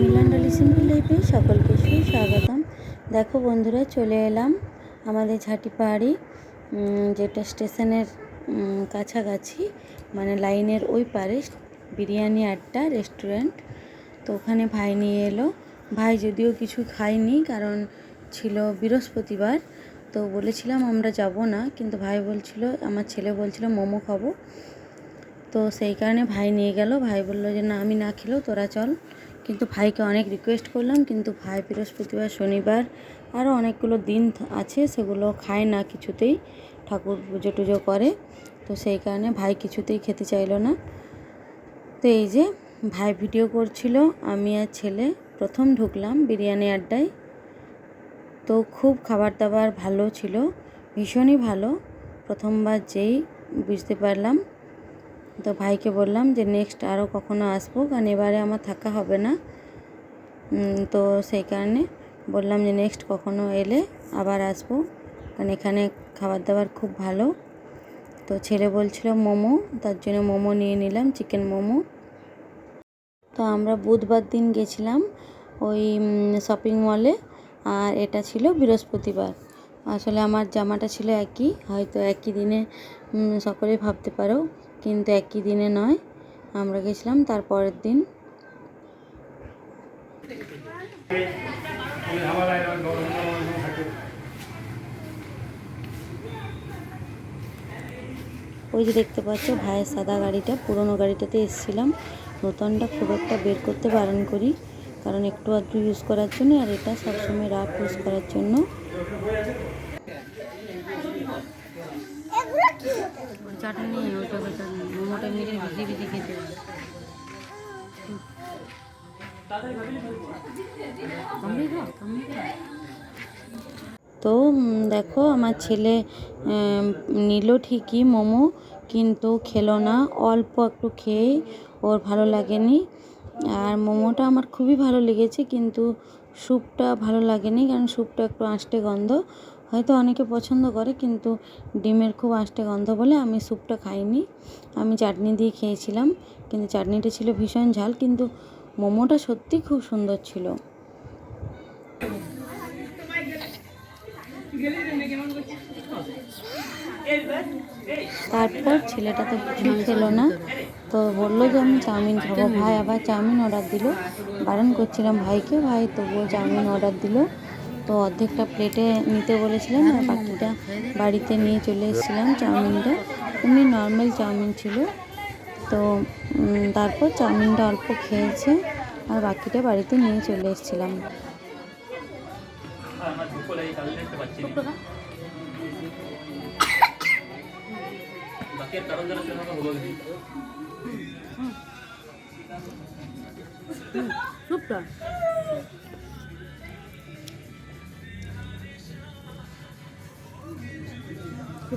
মিলন ডলি লাইফে সকলকে সুস্বাগতম। দেখো বন্ধুরা, চলে এলাম আমাদের ঝাঁটি পাহাড়ি যেটা স্টেশনের কাছাকাছি মানে লাইনের ওই পারে বিরিয়ানি আড্ডা রেস্টুরেন্ট। তো ওখানে ভাই নিয়ে এলো। ভাই যদিও কিছু খায়নি, কারণ ছিল বৃহস্পতিবার, তো বলেছিলাম আমরা যাব না, কিন্তু ভাই বলছিল, আমার ছেলে বলছিল মোমো খাব। তো সেই কারণে ভাই নিয়ে গেল। ভাই বলল যে, না, আমি না খেলেও তোরা চল। কিন্তু ভাইকে অনেক রিকোয়েস্ট করলাম, কিন্তু ভাই বৃহস্পতিবার, শনিবার আরও অনেকগুলো দিন আছে, সেগুলো খায় না কিছুতেই, ঠাকুর পুজো টুজো করে। তো সেই কারণে ভাই কিছুতেই খেতে চাইলো না। তো এই যে ভাই ভিডিও করছিল, আমি আর ছেলে প্রথম ঢুকলাম বিরিয়ানি আড্ডায়। তো খুব খাবার দাবার ভালো ছিল, ভীষণই ভালো। প্রথমবার যেই বুঝতে পারলাম তো ভাইকে বললাম যে নেক্সট আরও কখনো আসব কারণ এবারে আমার থাকা হবে না। তো সেই কারণে বললাম যে নেক্সট কখনো এলে আবার আসব কারণ এখানে খাবার দাবার খুব ভালো। তো ছেলে বলছিল মোমো তার জন্য মোমো নিয়ে নিলাম চিকেন মোমো। তো আমরা বুধবার দিন গেছিলাম ওই শপিং মলে আর এটা ছিল বৃহস্পতিবার। আসলে আমার জামাটা ছিল একই হয়তো একই দিনে উম, সকলেই ভাবতে পারো। কিন্তু একই দিনে নয়, আমরা গেছিলাম তার পরের দিন। ওই যে দেখতে পাচ্ছ, ভাইয়ের সাদা গাড়িটা, পুরনো গাড়িটাতে এসেছিলাম। নতুনটা খুব একটা বের করতে বারণ করি, কারণ একটু আধটু ইউজ করার জন্য আর এটা সবসময় রাফ ইউজ করার জন্য। চাটনি মোমোটা মেরে ভিজিয়ে ভিজিয়ে খেতে তো দেখো, আমার ছেলে নিল ঠিকই মোমো, কিন্তু খেলো না, অল্প একটু খেয়ে ওর ভালো লাগেনি। আর মোমোটা আমার খুবই ভালো লেগেছে, কিন্তু স্যুপটা ভালো লাগেনি, কারণ স্যুপটা একটু আঁশটে গন্ধ। হয়তো অনেকে পছন্দ করে, কিন্তু ডিমের খুব আঁশটে গন্ধ বলে আমি স্যুপটা খাইনি। আমি চাটনি দিয়ে খেয়েছিলাম, কিন্তু চাটনিটা ছিল ভীষণ ঝাল, কিন্তু মোমোটা সত্যি খুব সুন্দর ছিল। তারপর ছেলেটা তো কিছুই খেলো না, তো বলল যে আমি চাউমিন খাব। ভাই আবার চাউমিন অর্ডার দিল। বারণ করছিলাম, ভাইকে ভাই, তবুও চাউমিন অর্ডার দিল। তো অর্ধেকটা প্লেটে নিতে বলেছিলাম আর বাকিটা বাড়িতে নিয়ে চলে এসেছিলাম চাউমিনটা। এমনি নর্মাল চাউমিন ছিল। তো তারপর চাউমিনটা অল্প খেয়েছে আর বাকিটা বাড়িতে নিয়ে চলে এসেছিলাম।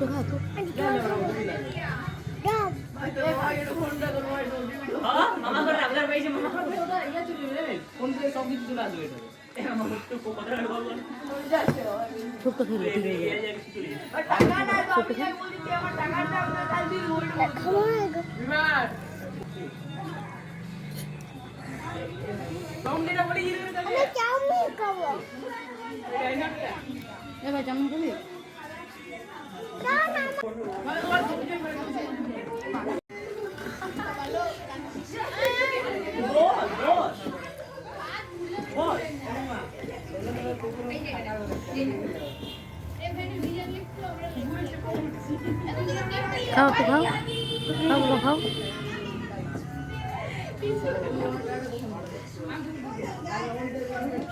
কথা বলব স্যুপটা খেলে হয়ে এবার চাউমিন খাবি খাও তো খাও খাও বাবা খাও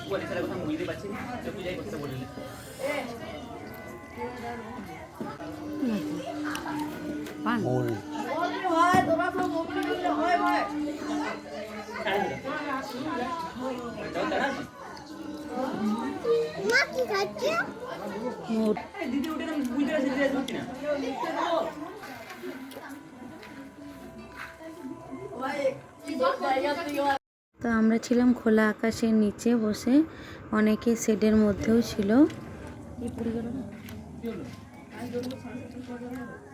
বলে ছেলে কথা বুঝতে পারছি পান। তো আমরা ছিলাম খোলা আকাশের নিচে বসে অনেকে শেডের মধ্যেও ছিল।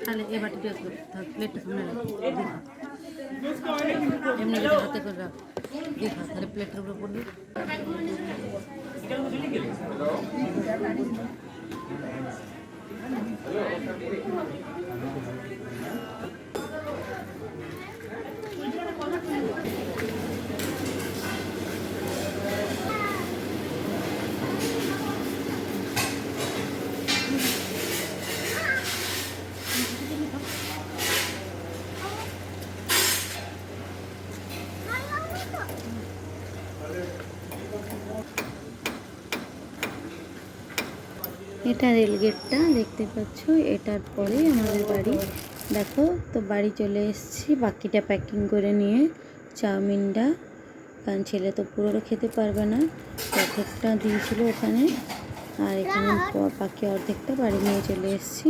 তাহলে এ বাটিটা প্লেটটা সামনে রাখ এমনি করে হাতে করে রাখ দেখা তাহলে প্লেটের উপরে পড়বে এটা রেলগেটটা দেখতে পাচ্ছ এটার পরে আমাদের বাড়ি। দেখো তো বাড়ি চলে এসেছি বাকিটা প্যাকিং করে নিয়ে চাউমিনটা। কারণ ছেলে তো পুরো খেতে পারবে না অর্ধেকটা দিয়েছিল ওখানে। আর এখানে বাকি অর্ধেকটা বাড়ি নিয়ে চলে এসেছি।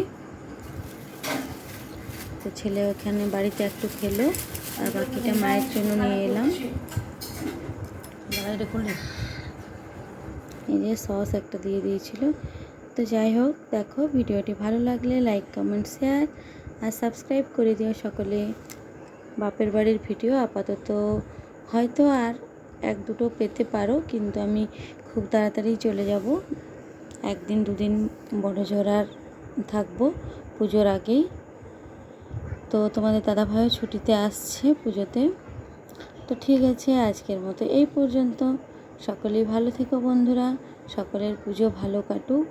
তো ছেলে ওখানে বাড়িতে একটু খেলো আর বাকিটা মায়ের জন্য নিয়ে এলাম। এই যে সস একটা দিয়ে দিয়েছিল। তো যাই হোক, দেখো ভিডিওটি ভালো লাগলে লাইক কমেন্ট শেয়ার আর সাবস্ক্রাইব করে দিও সকলে। বাপের বাড়ির ভিডিও আপাতত হয়তো আর এক দুটো পেতে পারো, কিন্তু আমি খুব তাড়াতাড়ি চলে যাব। একদিন দুদিন বড় জোড়ার থাকব পুজোর আগেই। তো তোমাদের দাদা দাদাভাইও ছুটিতে আসছে পুজোতে। তো ঠিক আছে, আজকের মতো এই পর্যন্ত। সকলেই ভালো থেকো বন্ধুরা, সকলের পুজো ভালো কাটুক।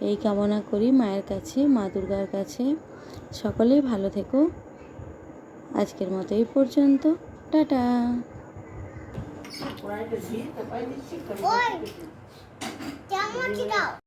এই কামনা করি মায়ের কাছে, মা দুর্গার কাছে। সকলেই ভালো থেকো। আজকের মতো এই পর্যন্ত। টাটা। চামচ দাও